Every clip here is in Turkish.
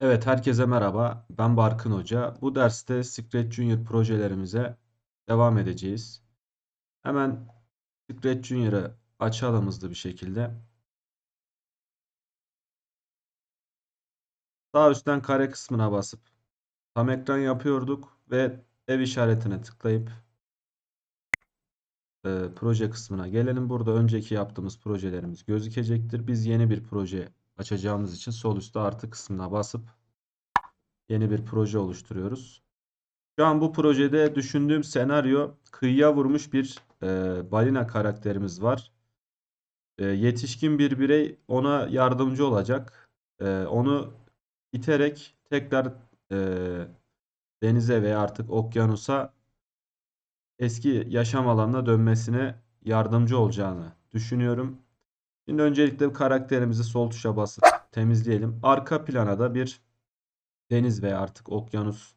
Evet, herkese merhaba. Ben Barkın Hoca. Bu derste Scratch Junior projelerimize devam edeceğiz. Hemen Scratch Junior'ı açalım hızlı bir şekilde. Sağ üstten kare kısmına basıp tam ekran yapıyorduk ve ev işaretine tıklayıp e, proje kısmına gelelim. Burada önceki yaptığımız projelerimiz gözükecektir. Biz yeni bir proje açacağımız için sol üstte artı kısmına basıp yeni bir proje oluşturuyoruz. Şu an bu projede düşündüğüm senaryo kıyıya vurmuş bir e, balina karakterimiz var. E, yetişkin bir birey ona yardımcı olacak. E, onu iterek tekrar e, denize veya artık okyanusa eski yaşam alanına dönmesine yardımcı olacağını düşünüyorum. Şimdi öncelikle karakterimizi sol tuşa basıp temizleyelim. Arka plana da bir deniz veya artık okyanus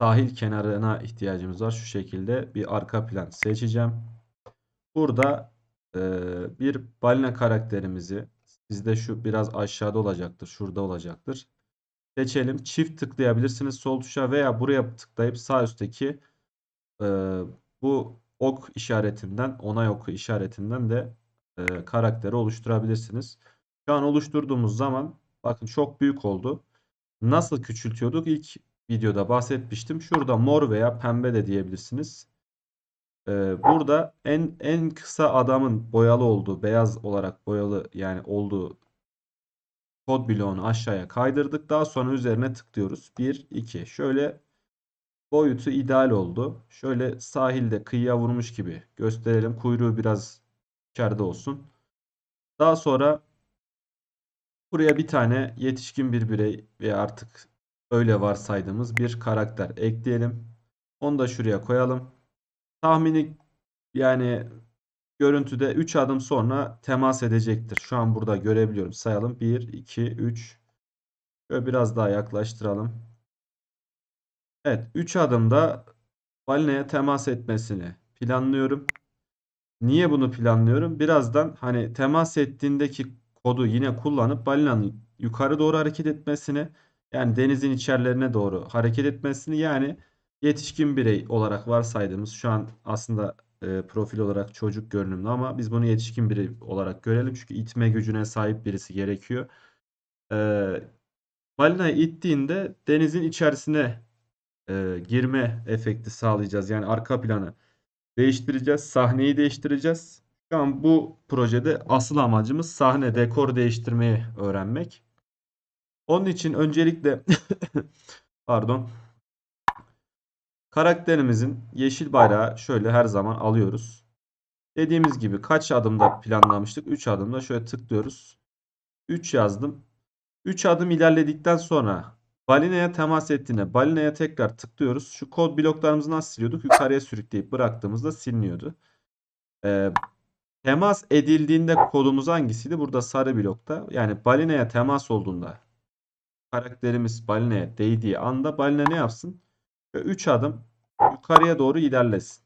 sahil kenarına ihtiyacımız var. Şu şekilde bir arka plan seçeceğim. Burada e, bir balina karakterimizi sizde şu biraz aşağıda olacaktır. Şurada olacaktır. Seçelim. Çift tıklayabilirsiniz sol tuşa veya buraya tıklayıp sağ üstteki e, bu ok işaretinden onay oku işaretinden de e, karakteri oluşturabilirsiniz. Şu an oluşturduğumuz zaman bakın çok büyük oldu. Nasıl küçültüyorduk? İlk videoda bahsetmiştim. Şurada mor veya pembe de diyebilirsiniz. Ee, burada en en kısa adamın boyalı olduğu, beyaz olarak boyalı yani olduğu kod bloğunu aşağıya kaydırdık. Daha sonra üzerine tıklıyoruz. 1, 2. Şöyle boyutu ideal oldu. Şöyle sahilde kıyıya vurmuş gibi gösterelim. Kuyruğu biraz içeride olsun. Daha sonra buraya bir tane yetişkin bir birey veya artık öyle varsaydığımız bir karakter ekleyelim. Onu da şuraya koyalım. Tahmini yani görüntüde 3 adım sonra temas edecektir. Şu an burada görebiliyorum. Sayalım. 1, 2, 3. Şöyle biraz daha yaklaştıralım. Evet. 3 adımda balinaya temas etmesini planlıyorum. Niye bunu planlıyorum? Birazdan hani temas ettiğindeki kodu yine kullanıp balinanın yukarı doğru hareket etmesini yani denizin içerilerine doğru hareket etmesini yani yetişkin birey olarak varsaydığımız şu an aslında e, profil olarak çocuk görünümlü ama biz bunu yetişkin birey olarak görelim. Çünkü itme gücüne sahip birisi gerekiyor. E, balinayı ittiğinde denizin içerisine e, girme efekti sağlayacağız. Yani arka planı değiştireceğiz. Sahneyi değiştireceğiz. Şu an bu projede asıl amacımız sahne, dekor değiştirmeyi öğrenmek. Onun için öncelikle pardon karakterimizin yeşil bayrağı şöyle her zaman alıyoruz. Dediğimiz gibi kaç adımda planlamıştık? 3 adımda şöyle tıklıyoruz. 3 yazdım. 3 adım ilerledikten sonra balinaya temas ettiğinde balinaya tekrar tıklıyoruz. Şu kod bloklarımızı nasıl siliyorduk? Yukarıya sürükleyip bıraktığımızda siliniyordu. Ee, temas edildiğinde kodumuz hangisiydi? Burada sarı blokta. Yani balinaya temas olduğunda karakterimiz balinaya değdiği anda balina ne yapsın? 3 adım yukarıya doğru ilerlesin.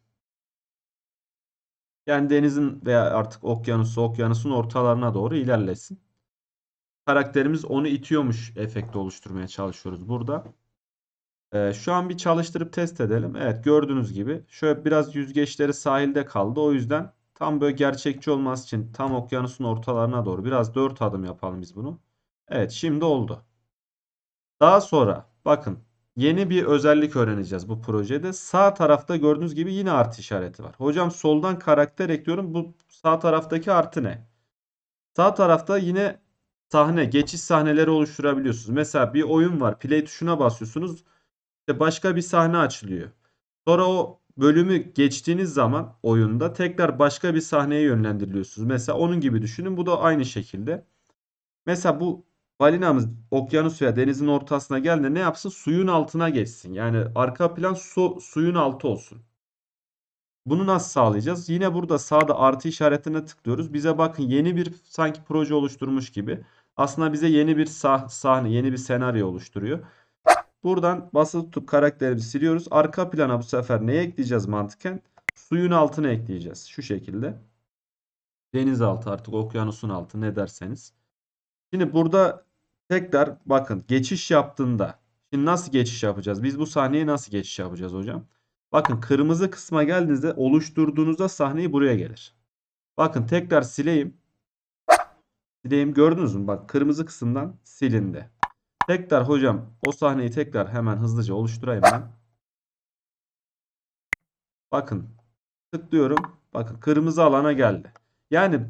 Yani denizin veya artık okyanusu, okyanusun ortalarına doğru ilerlesin. Karakterimiz onu itiyormuş efekti oluşturmaya çalışıyoruz burada. Ee, şu an bir çalıştırıp test edelim. Evet gördüğünüz gibi şöyle biraz yüzgeçleri sahilde kaldı. O yüzden tam böyle gerçekçi olması için tam okyanusun ortalarına doğru biraz 4 adım yapalım biz bunu. Evet şimdi oldu. Daha sonra bakın yeni bir özellik öğreneceğiz bu projede. Sağ tarafta gördüğünüz gibi yine artı işareti var. Hocam soldan karakter ekliyorum. Bu sağ taraftaki artı ne? Sağ tarafta yine sahne, geçiş sahneleri oluşturabiliyorsunuz. Mesela bir oyun var. Play tuşuna basıyorsunuz. İşte başka bir sahne açılıyor. Sonra o bölümü geçtiğiniz zaman oyunda tekrar başka bir sahneye yönlendiriliyorsunuz. Mesela onun gibi düşünün. Bu da aynı şekilde. Mesela bu balinamız okyanus veya denizin ortasına geldiğinde ne yapsın? Suyun altına geçsin. Yani arka plan su, suyun altı olsun. Bunu nasıl sağlayacağız? Yine burada sağda artı işaretine tıklıyoruz. Bize bakın yeni bir sanki proje oluşturmuş gibi. Aslında bize yeni bir sah sahne, yeni bir senaryo oluşturuyor. Buradan basılı tutup karakterimizi siliyoruz. Arka plana bu sefer neye ekleyeceğiz mantıken? Suyun altına ekleyeceğiz. Şu şekilde. Deniz altı artık okyanusun altı ne derseniz. Şimdi burada tekrar bakın geçiş yaptığında şimdi nasıl geçiş yapacağız? Biz bu sahneye nasıl geçiş yapacağız hocam? Bakın kırmızı kısma geldiğinizde oluşturduğunuzda sahneyi buraya gelir. Bakın tekrar sileyim. Sileyim gördünüz mü? Bak kırmızı kısımdan silindi. Tekrar hocam o sahneyi tekrar hemen hızlıca oluşturayım ben. Bakın tıklıyorum. Bakın kırmızı alana geldi. Yani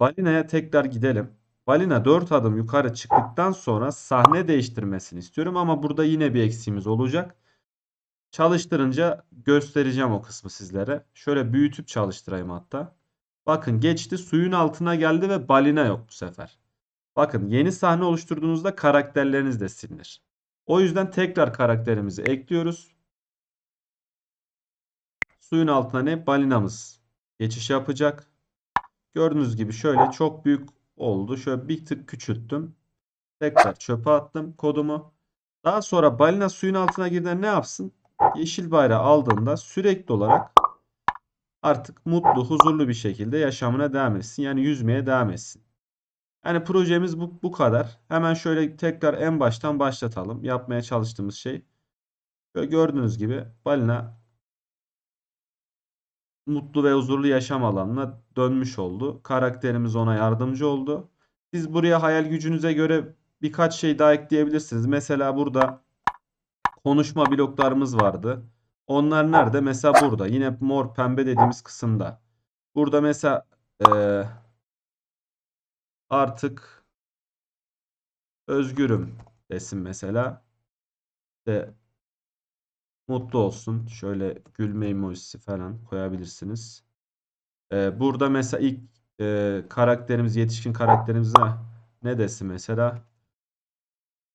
balinaya tekrar gidelim. Balina 4 adım yukarı çıktıktan sonra sahne değiştirmesini istiyorum ama burada yine bir eksiğimiz olacak. Çalıştırınca göstereceğim o kısmı sizlere. Şöyle büyütüp çalıştırayım hatta. Bakın geçti suyun altına geldi ve balina yok bu sefer. Bakın yeni sahne oluşturduğunuzda karakterleriniz de silinir. O yüzden tekrar karakterimizi ekliyoruz. Suyun altına ne? Balinamız geçiş yapacak. Gördüğünüz gibi şöyle çok büyük oldu. Şöyle bir tık küçülttüm. Tekrar çöpe attım kodumu. Daha sonra balina suyun altına girdiğinde ne yapsın? Yeşil bayrağı aldığında sürekli olarak artık mutlu, huzurlu bir şekilde yaşamına devam etsin. Yani yüzmeye devam etsin. Yani projemiz bu, bu kadar. Hemen şöyle tekrar en baştan başlatalım. Yapmaya çalıştığımız şey. Böyle gördüğünüz gibi balina mutlu ve huzurlu yaşam alanına dönmüş oldu. Karakterimiz ona yardımcı oldu. Siz buraya hayal gücünüze göre birkaç şey daha ekleyebilirsiniz. Mesela burada konuşma bloklarımız vardı. Onlar nerede? Mesela burada. Yine mor pembe dediğimiz kısımda. Burada mesela eee, artık özgürüm desin mesela. İşte mutlu olsun. Şöyle gülme emojisi falan koyabilirsiniz. Ee, burada mesela ilk e, karakterimiz, yetişkin karakterimize ne desin mesela?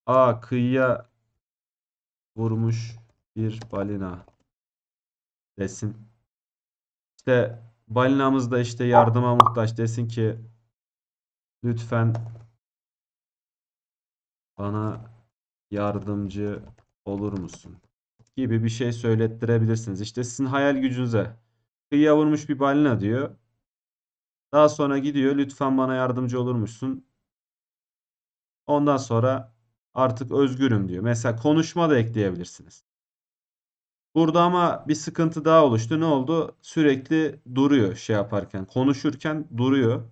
Aa kıyıya vurmuş bir balina desin. İşte balinamız da işte yardıma muhtaç desin ki lütfen bana yardımcı olur musun? gibi bir şey söylettirebilirsiniz. İşte sizin hayal gücünüze kıyıya vurmuş bir balina diyor. Daha sonra gidiyor lütfen bana yardımcı olur musun? Ondan sonra artık özgürüm diyor. Mesela konuşma da ekleyebilirsiniz. Burada ama bir sıkıntı daha oluştu. Ne oldu? Sürekli duruyor şey yaparken. Konuşurken duruyor.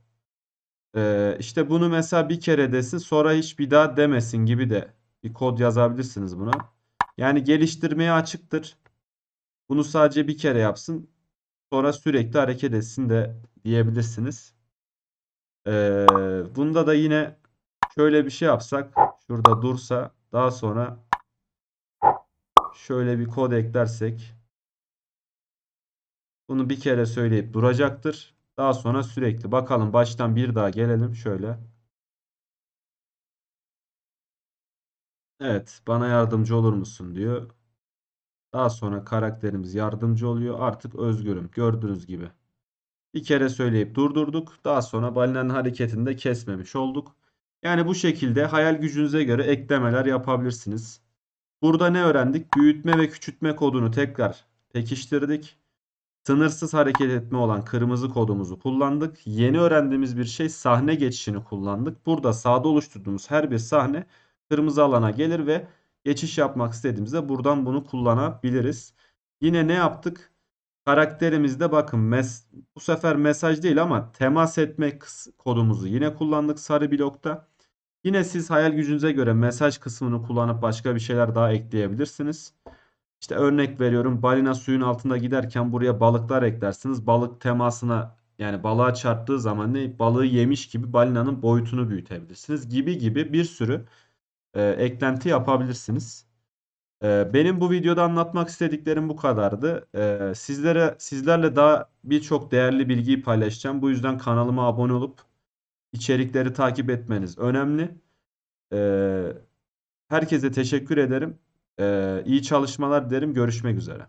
Ee, işte bunu mesela bir kere desin sonra hiç bir daha demesin gibi de bir kod yazabilirsiniz buna. Yani geliştirmeye açıktır. Bunu sadece bir kere yapsın. Sonra sürekli hareket etsin de diyebilirsiniz. Ee, bunda da yine şöyle bir şey yapsak. Şurada dursa. Daha sonra şöyle bir kod eklersek. Bunu bir kere söyleyip duracaktır. Daha sonra sürekli. Bakalım baştan bir daha gelelim şöyle. Evet, bana yardımcı olur musun diyor. Daha sonra karakterimiz yardımcı oluyor. Artık özgürüm. Gördüğünüz gibi. Bir kere söyleyip durdurduk. Daha sonra balinanın hareketini de kesmemiş olduk. Yani bu şekilde hayal gücünüze göre eklemeler yapabilirsiniz. Burada ne öğrendik? Büyütme ve küçültme kodunu tekrar pekiştirdik. Sınırsız hareket etme olan kırmızı kodumuzu kullandık. Yeni öğrendiğimiz bir şey sahne geçişini kullandık. Burada sağda oluşturduğumuz her bir sahne kırmızı alana gelir ve geçiş yapmak istediğimizde buradan bunu kullanabiliriz. Yine ne yaptık? Karakterimizde bakın mes bu sefer mesaj değil ama temas etme kodumuzu yine kullandık sarı blokta. Yine siz hayal gücünüze göre mesaj kısmını kullanıp başka bir şeyler daha ekleyebilirsiniz. İşte örnek veriyorum balina suyun altında giderken buraya balıklar eklersiniz. Balık temasına yani balığa çarptığı zaman ne balığı yemiş gibi balinanın boyutunu büyütebilirsiniz gibi gibi bir sürü e, eklenti yapabilirsiniz. E, benim bu videoda anlatmak istediklerim bu kadardı. E, sizlere sizlerle daha birçok değerli bilgiyi paylaşacağım. Bu yüzden kanalıma abone olup içerikleri takip etmeniz önemli. E, herkese teşekkür ederim. E, iyi çalışmalar dilerim. Görüşmek üzere.